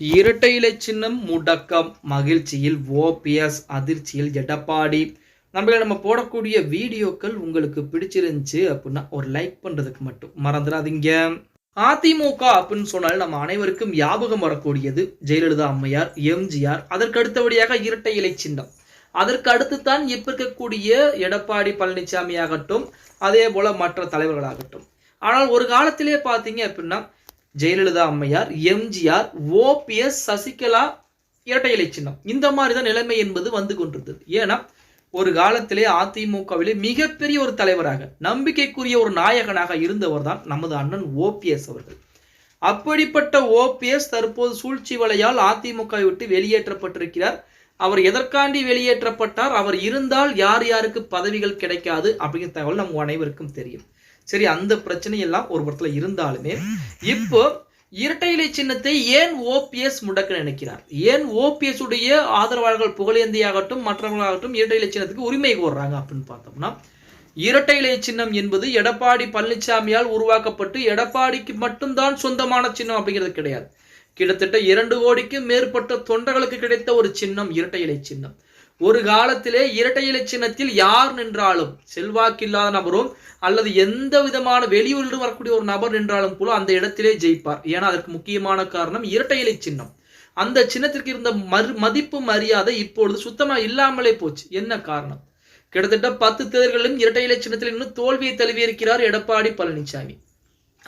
இரட்டை இலை சின்னம் முடக்கம் மகிழ்ச்சியில் ஓபிஎஸ் அதிர்ச்சியில் எடப்பாடி. நம்மள நம்ம போடக்கூடிய வீடியோக்கள் உங்களுக்கு பிடிச்சிருந்துச்சு அப்படின்னா ஒரு லைக் பண்ணுறதுக்கு மட்டும் மறந்துடாதீங்க. அதிமுக அப்படின்னு சொன்னால் நம்ம அனைவருக்கும் ஞாபகம் வரக்கூடியது ஜெயலலிதா அம்மையார் எம்ஜிஆர். அதற்கு அடுத்தபடியாக இரட்டை இலை சின்னம். அதற்கு அடுத்து தான் இப்ப இருக்கக்கூடிய எடப்பாடி பழனிசாமி ஆகட்டும் அதே போல மற்ற தலைவர்களாகட்டும். ஆனால் ஒரு காலத்திலே பார்த்தீங்க அப்படின்னா ஜெயலலிதா அம்மையார் எம்ஜிஆர் ஓபிஎஸ் சசிகலா இரட்டை இலை சின்னம். இந்த மாதிரி தான் நிலைமை என்பது வந்து கொண்டிருந்தது. ஏன்னா ஒரு காலத்திலே அதிமுகவிலே மிகப்பெரிய ஒரு தலைவராக நம்பிக்கைக்குரிய ஒரு நாயகனாக இருந்தவர் தான் நமது அண்ணன் ஓபிஎஸ் அவர்கள். அப்படிப்பட்ட ஓபிஎஸ் தற்போது சூழ்ச்சி வலையால் அதிமுகவை விட்டு வெளியேற்றப்பட்டிருக்கிறார். அவர் எதற்காண்டி வெளியேற்றப்பட்டார்? அவர் இருந்தால் யார் யாருக்கு பதவிகள் கிடைக்காது அப்படிங்கிற தகவல் நம் அனைவருக்கும் தெரியும். சரி அந்த பிரச்சனை எல்லாம் ஒரு புறத்துல இருந்தாலுமே இப்போ இரட்டை இலை சின்னத்தை ஏன் ஓபிஎஸ் முடக்க நினைக்கிறார்? ஏன் ஓபிஎஸ் உடைய ஆதரவாளர்கள் புகழேந்தியாகட்டும் மற்றவர்களாகட்டும் இரட்டை இலை சின்னத்துக்கு உரிமை கோர்றாங்க அப்படின்னு பார்த்தோம்னா இரட்டை இலை சின்னம் என்பது எடப்பாடி பழனிசாமியால் உருவாக்கப்பட்டு எடப்பாடிக்கு மட்டும்தான் சொந்தமான சின்னம் அப்படிங்கிறது கிடையாது. கிட்டத்தட்ட இரண்டு கோடிக்கும் மேற்பட்ட தொண்டர்களுக்கு கிடைத்த ஒரு சின்னம் இரட்டை இலை சின்னம். ஒரு காலத்திலே இரட்டை இலை சின்னத்தில் யார் நின்றாலும்? செல்வாக்கில்லாத நபரும் அல்லது எந்த விதமான வெளியூரில் வரக்கூடிய ஒரு நபர் நின்றாலும் கூட அந்த இடத்திலே ஜெயிப்பார். ஏன்னா அதற்கு முக்கியமான காரணம் இரட்டை இலை சின்னம். அந்த சின்னத்திற்கு இருந்த மறு மதிப்பு மரியாதை இப்பொழுது சுத்தமாக இல்லாமலே போச்சு. என்ன காரணம்? கிட்டத்தட்ட பத்து தேர்தல்களிலும் இரட்டை இலை சின்னத்தில் இன்னும் தோல்வியை தழுவியிருக்கிறார் எடப்பாடி பழனிசாமி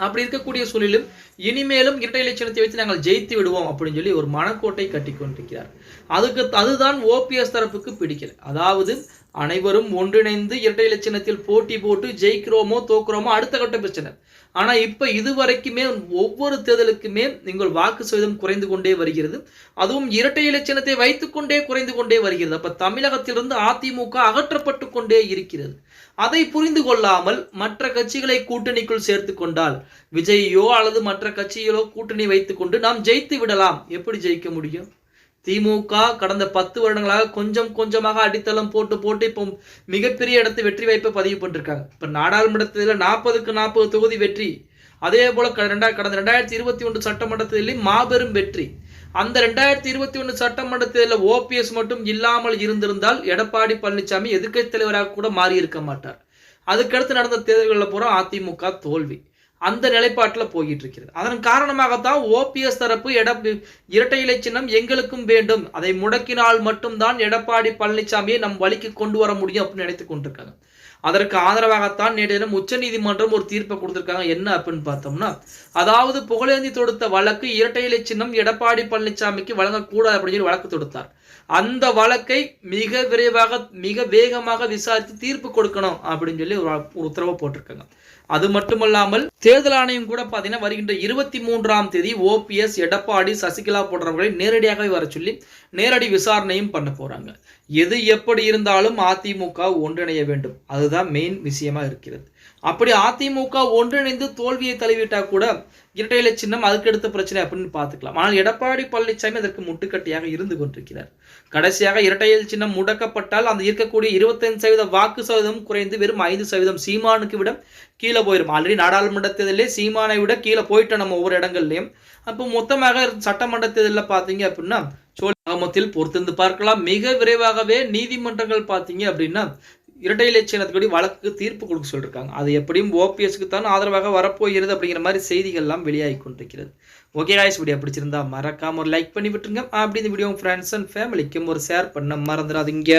அப்படி இருக்கக்கூடிய சூழலிலும் இனிமேலும் இரட்டை இலட்சணத்தை வைத்து நாங்கள் ஜெயித்து விடுவோம் அப்படின்னு சொல்லி ஒரு மனக்கோட்டை கட்டி கொண்டிருக்கிறார் அதுக்கு அதுதான் ஓபிஎஸ் தரப்புக்கு பிடிக்கல. அதாவது அனைவரும் ஒன்றிணைந்து இரட்டை இலை போட்டி போட்டு ஜெயிக்கிறோமோ தோக்குறோமோ அடுத்த கட்ட பிரச்சனை. ஆனால் இப்போ இதுவரைக்குமே ஒவ்வொரு தேர்தலுக்குமே நீங்கள் வாக்கு சதவீதம் குறைந்து கொண்டே வருகிறது. அதுவும் இரட்டை இலை வைத்துக்கொண்டே குறைந்து கொண்டே வருகிறது. அப்போ தமிழகத்திலிருந்து அதிமுக அகற்றப்பட்டு கொண்டே இருக்கிறது. அதை புரிந்து கொள்ளாமல் மற்ற கட்சிகளை கூட்டணிக்குள் சேர்த்து கொண்டால் விஜய்யோ அல்லது மற்ற கட்சிகளோ கூட்டணி வைத்துக்கொண்டு நாம் ஜெயித்து விடலாம். எப்படி ஜெயிக்க முடியும்? திமுக கடந்த பத்து வருடங்களாக கொஞ்சம் கொஞ்சமாக அடித்தளம் போட்டு போட்டு இப்போ மிகப்பெரிய இடத்து வெற்றி வாய்ப்பை பதிவு பண்ணிருக்காங்க. இப்போ நாடாளுமன்றத்தில் நாற்பதுக்கு நாற்பது தொகுதி வெற்றி. அதே போல ரெண்டா கடந்த ரெண்டாயிரத்தி இருபத்தி ஒன்று சட்டமன்றத்திலும் மாபெரும் வெற்றி. அந்த ரெண்டாயிரத்தி இருபத்தி ஒன்று சட்டமன்றத்தில் ஓபிஎஸ் மட்டும் இல்லாமல் இருந்திருந்தால் எடப்பாடி பழனிசாமி எதிர்க்கட்சி தலைவராக கூட மாறி இருக்க மாட்டார். அதுக்கடுத்து நடந்த தேர்தல்களில் பூரா அதிமுக தோல்வி. அந்த நிலைப்பாட்டில் போயிட்டு இருக்கிறது அதன் காரணமாகத்தான் ஓபிஎஸ் தரப்பு எட இரட்டை இலை சின்னம் எங்களுக்கும் வேண்டும். அதை முடக்கினால் மட்டும்தான் எடப்பாடி பழனிசாமியை நம் வழிக்கு கொண்டு வர முடியும் அப்படின்னு நினைத்து கொண்டிருக்காங்க. அதற்கு ஆதரவாகத்தான் நேற்று உச்சநீதிமன்றம் உச்ச நீதிமன்றம் ஒரு தீர்ப்பை கொடுத்திருக்காங்க. என்ன அப்படின்னு பார்த்தோம்னா அதாவது புகழேந்தி தொடுத்த வழக்கு இரட்டை இலை சின்னம் எடப்பாடி பழனிசாமிக்கு வழங்கக்கூடாது அப்படின்னு சொல்லி வழக்கு தொடுத்தார். அந்த வழக்கை மிக விரைவாக மிக வேகமாக விசாரித்து தீர்ப்பு கொடுக்கணும் அப்படின்னு சொல்லி ஒரு உத்தரவு போட்டிருக்காங்க. அது மட்டுமல்லாமல் தேர்தல் ஆணையம் கூட பார்த்தீங்கன்னா வருகின்ற இருபத்தி மூன்றாம் தேதி ஓபிஎஸ் எடப்பாடி சசிகலா போன்றவர்களை நேரடியாகவே வர சொல்லி நேரடி விசாரணையும் பண்ண போறாங்க. எது எப்படி இருந்தாலும் அதிமுக ஒன்றிணைய வேண்டும். அதுதான் மெயின் விஷயமா இருக்கிறது. அப்படி அதிமுக ஒன்றிணைந்து தோல்வியை தழுவிட்டா கூட இரட்டையில சின்னம் அதுக்கு அடுத்த பிரச்சனை அப்படின்னு பார்த்துக்கலாம். ஆனால் எடப்பாடி பழனிசாமி அதற்கு முட்டுக்கட்டியாக இருந்து கொண்டிருக்கிறார். கடைசியாக இரட்டையில் சின்னம் முடக்கப்பட்டால் அந்த இருக்கக்கூடிய இருபத்தைந்து சதவீத வாக்கு சதவீதம் குறைந்து வெறும் ஐந்து சதவீதம் சீமானுக்கு விட கீழே போயிடும் ஆல்ரெடி நாடாளுமன்ற தேர்தலே சீமானை விட கீழே போயிட்டோம் நம்ம ஒவ்வொரு இடங்கள்லையும். அப்போ மொத்தமாக சட்டமன்ற தேர்தலில் பார்த்தீங்க அப்படின்னா சோழமத்தில் பொறுத்திருந்து பார்க்கலாம். மிக விரைவாகவே நீதிமன்றங்கள் பார்த்தீங்க அப்படின்னா இரட்டை இலட்சணத்துக்கு வழக்கு தீர்ப்பு கொடுக்க சொல்லியிருக்காங்க அது எப்படியும் ஓபிஎஸ்க்கு தான் ஆதரவாக வரப்போகிறது அப்படிங்கிற மாதிரி செய்திகள்லாம் வெளியாகி கொண்டிருக்கிறது. ஓகே காய்ஸ் வீடியோ பிடிச்சிருந்தா மறக்காம ஒரு லைக் பண்ணி விட்டுருங்க. அப்படி இந்த வீடியோ ஃப்ரெண்ட்ஸ் அண்ட் ஃபேமிலிக்கும் ஒரு ஷேர் பண்ண மறந்துடாதீங்க.